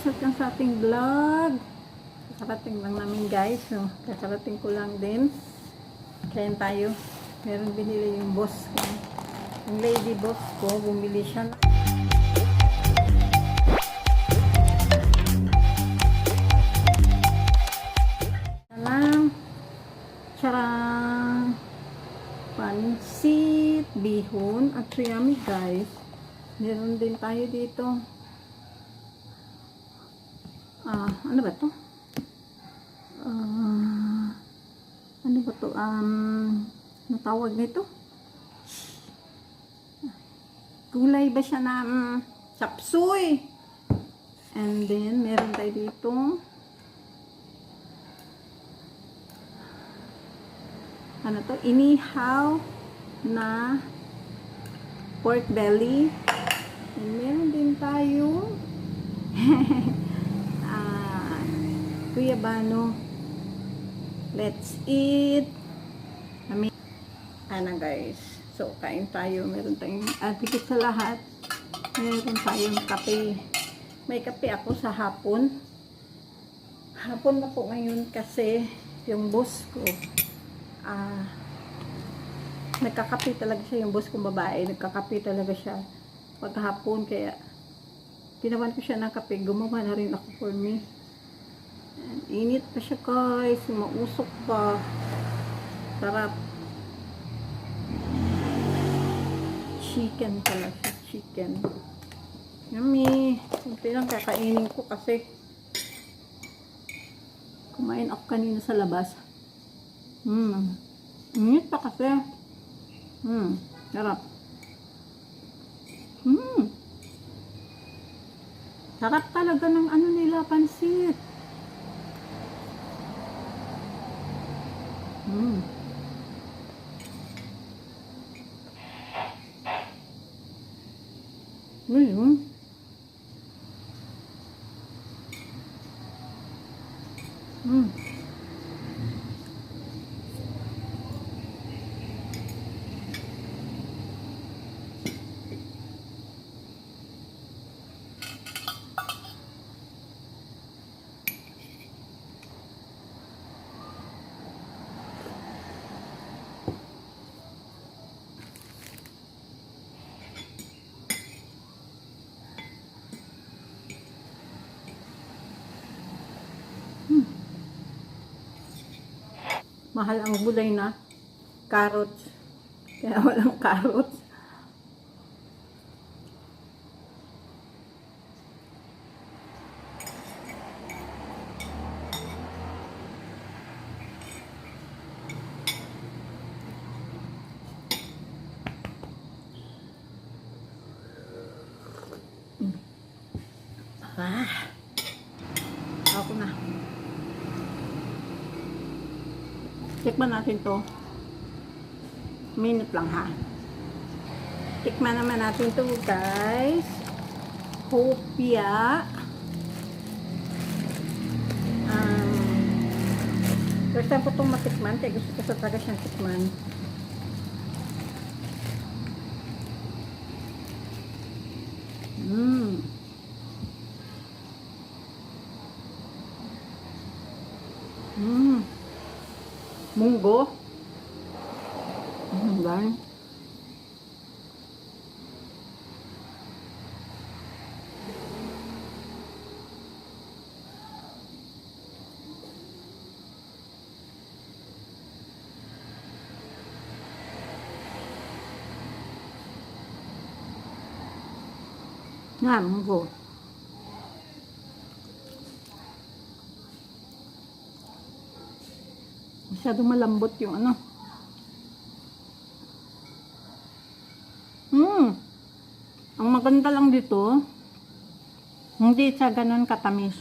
guys, welcome sa ating vlog. Kakarating lang namin guys. So, kakarating ko lang din. Kain tayo. Meron binili yung boss ko. Yung lady boss ko, bumili siya. na-. Charang. Pansit, bihon, at yummy guys. Meron din tayo dito. Ah, ano ba to? Ah, ano ba to? Um, ano tawag nito? Gulay ba siya na um, chapsuy? And then, meron tayo dito. Ano to? Inihaw na pork belly. And meron din tayo Kuya Bano. Let's eat. Kami. Ano guys. So, kain tayo. Meron tayong, higit sa lahat, meron tayong kape. May kape ako sa hapon. Hapon na po ngayon kasi yung boss ko, ah, nagkakape talaga siya yung boss kong babae. Nagkakape talaga siya paghapon. Kaya, ginawan ko siya ng kape. Gumawa na rin ako for me. Init pa siya guys. Mausok pa. Sarap. Chicken pala siya. Chicken. Yummy. Kunti lang kakainin ko kasi kumain ako kanina sa labas. Hmm. Init pa kasi. Hmm. Sarap. Hmm. Sarap talaga ng ano nila, pansit. Hmm. Ngayon. Hmm. Mahal ang gulay na carrots. Kaya walang carrots. Ah. Ako na. Tikman natin to. Minute lang ha. Tikman naman natin to guys. Hopia. Um, first time ko itong matikman. Kaya gusto ko sa talaga siyang tikman. Mmm. Mmm. Munggo. Ang dami. Yan, munggo. Masyadong malambot yung ano. Hmm. Ang maganda lang dito, hindi siya ganun katamis.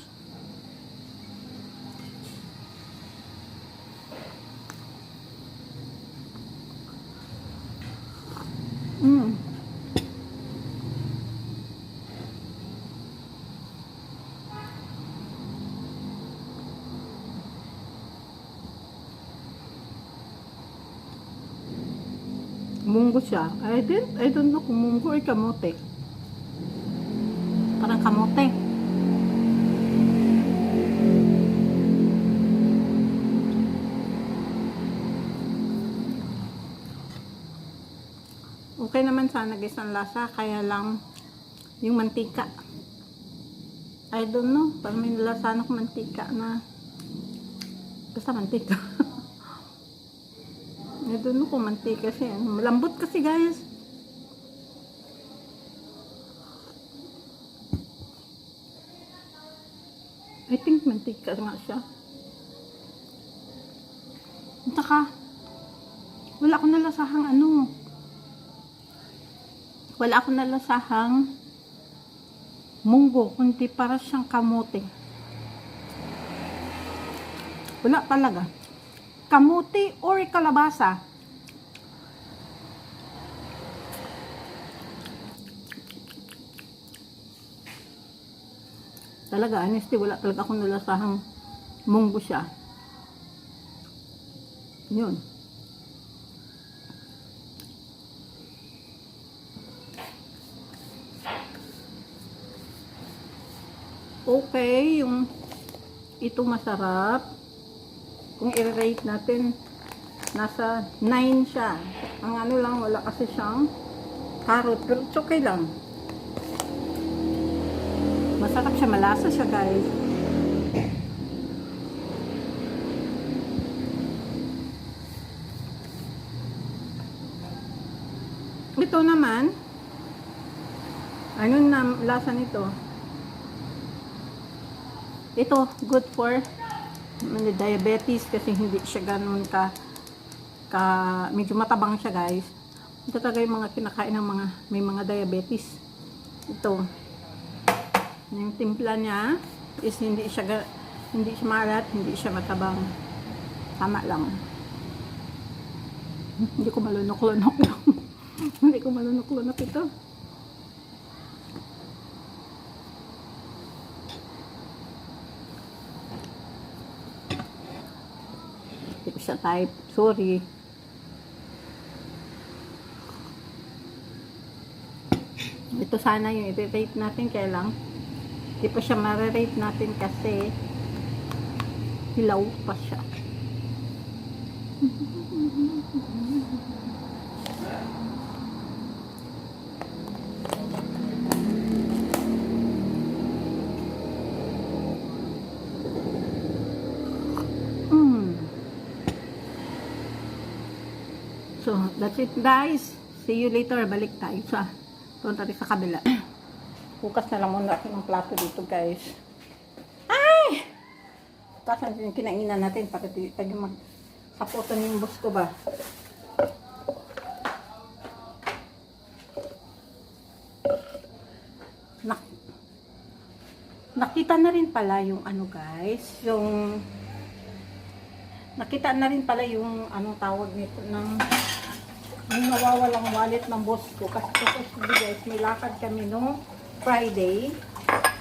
munggo siya. I didn't, I don't know kung munggo or kamote. Parang kamote. Okay naman sana guys ang lasa, kaya lang yung mantika. I don't know, parang may lasa ng mantika na basta mantika. I don't know mantika siya. Malambot kasi guys. I think mantika nga siya. At saka, wala akong nalasahang ano. Wala akong nalasahang munggo, kundi para siyang kamote. Wala talaga. Kamote or kalabasa. Talaga, honestly, wala talaga akong nalasahang munggo siya. Yun. Okay, yung ito masarap. Kung i-rate natin, nasa 9 siya. Ang ano lang, wala kasi siyang carrot. Pero it's okay lang. Masarap siya, malasa siya guys. Ito naman, ano na lasa nito? Ito, good for may diabetes kasi hindi siya ganun ka, ka medyo matabang siya guys. Ito talaga yung mga kinakain ng mga may mga diabetes. Ito. Yung timpla niya is hindi siya hindi siya malat, hindi siya matabang. Tama lang. Hindi ko malunok-lunok hindi ko malunok-lunok ito. Ko siya type. Sorry. Ito sana yung i-rate natin. Kaya lang, hindi pa siya ma-rate natin kasi hilaw pa siya. So, that's it guys. See you later. Balik tayo sa punta tayo sa kabila. Bukas na lang muna ako ng plato dito guys. Ay! Bukasan din yung kinainan natin para di tayo mag kaputan yung bus ko ba. Nak nakita na rin pala yung ano guys, yung nakita na rin pala yung anong tawag nito ng yung nawawalang wallet ng boss ko kasi supposedly guys may lakad kami no Friday.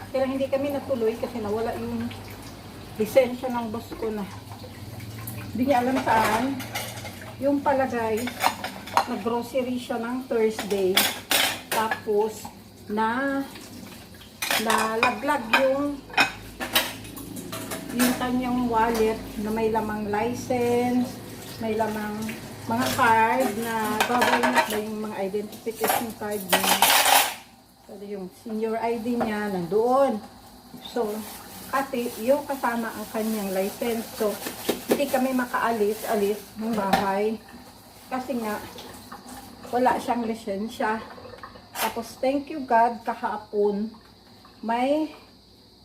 Pero hindi kami natuloy kasi nawala yung lisensya ng boss ko na. Hindi niya alam saan. Yung pala guys nag-grocery siya ng Thursday. Tapos na nalaglag yung yung kanyang wallet na may lamang license, may lamang mga card na gagawin na yung mga identification card niya. So, yung senior ID niya nandoon. So, kasi yung kasama ang kanyang license. So, hindi kami makaalis, alis ng bahay. Kasi nga, wala siyang lisensya. Tapos, thank you God, kahapon, may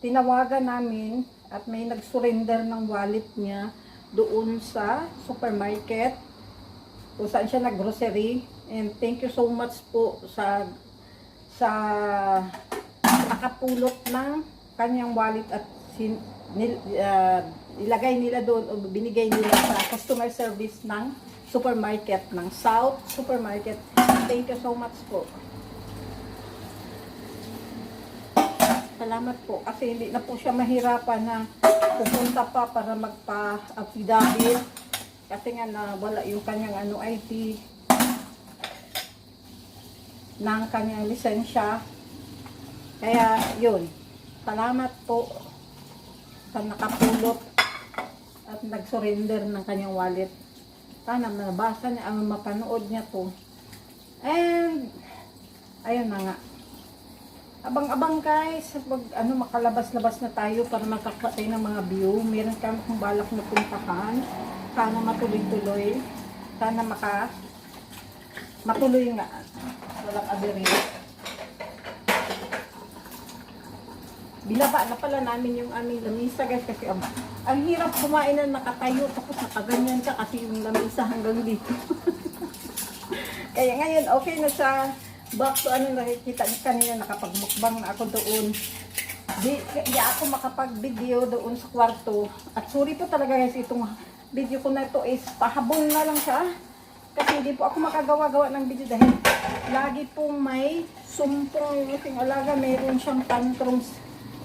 tinawagan namin at may nag-surrender ng wallet niya doon sa supermarket kung saan siya nag-grocery. And thank you so much po sa sa nakapulot ng kanyang wallet at sin, nil, ah, ilagay nila doon o binigay nila sa customer service ng supermarket ng South Supermarket. Thank you so much po. Salamat po kasi hindi na po siya mahirapan na pupunta pa para magpa-affidavit kasi nga na wala yung kanyang ano ID ng kanyang lisensya. Kaya yun, salamat po sa nakapulot at nag-surrender ng kanyang wallet. Sana nabasa niya ang mapanood niya to And, ayun na nga. Abang-abang guys, pag ano, makalabas-labas na tayo para makakita tayo ng mga view. Meron kami kung balak na puntahan. Sana matuloy-tuloy. Sana maka matuloy nga. Walang abiri. Binaba na pala namin yung aming lamisa guys kasi ang, ang hirap kumain na nakatayo tapos nakaganyan ka kasi yung lamisa hanggang dito. Kaya ngayon okay na sa back to ano nakikita niyo kanina nakapagmukbang na ako doon. Di, di ako makapag-video doon sa kwarto. At sorry po talaga guys itong video ko na ito is pahabol na lang siya. Kasi hindi po ako makagawa-gawa ng video dahil lagi pong may sumpong yung alaga. Meron siyang tantrums.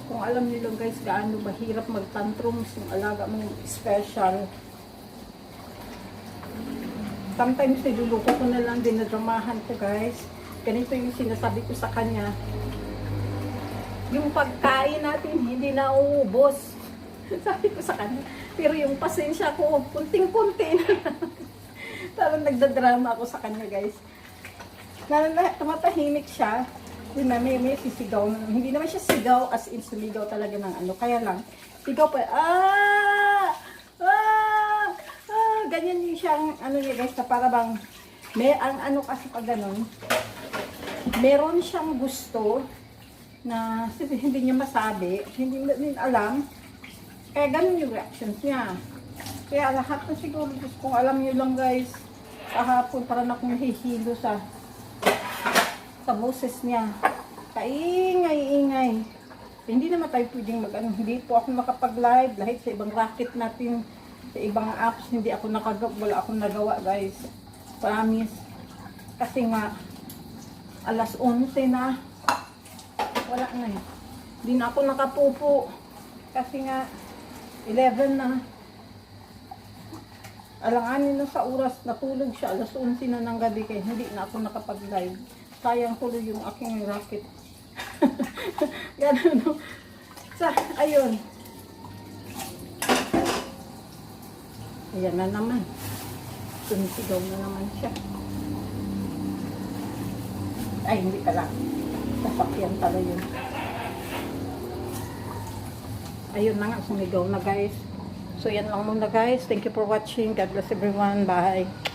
Kung alam niyo lang guys, gaano ba hirap mag-tantrums yung alaga mong special. Sometimes niluluko ko na lang, dinadramahan ko guys. Ganito yung sinasabi ko sa kanya. Yung pagkain natin, hindi na uubos. Sabi ko sa kanya. Pero yung pasensya ko, kunting-kunti na. Parang nagdadrama ako sa kanya guys. Na, na, tumatahimik siya. Yun na, may, may sisigaw. na- Hindi naman siya sigaw as in sumigaw talaga ng ano. Kaya lang, sigaw pa, ah! Ah! Ah! Ganyan yung siyang, ano niya guys, na para bang, may, ang ano kasi pag ganun, meron siyang gusto na hindi niya masabi, hindi niya alam, kaya ganun yung reactions niya. Kaya lahat na siguro, Diyos kung alam niyo lang guys, kahapon parang akong nahihilo sa sa boses niya. Kaingay-ingay. Hindi naman tayo pwedeng mag ano, hindi po ako makapag-live dahil sa ibang racket natin, sa ibang apps, hindi ako nakagawa, wala akong nagawa guys. Promise. Kasi nga, alas 11 na, wala na eh. Hindi na ako nakapupo. Kasi nga, 11 na. Alanganin na sa oras, natulog siya, alas 11 na ng gabi kaya hindi na ako nakapag-live. Sayang tuloy yung aking racket. Ganun no. Sa, ayun. Ayan na naman. Sumisigaw na naman siya. Ay, hindi pala. Sasakyan pala yun. Ayun na nga, sumigaw na guys. So yan lang muna guys. Thank you for watching. God bless everyone. Bye.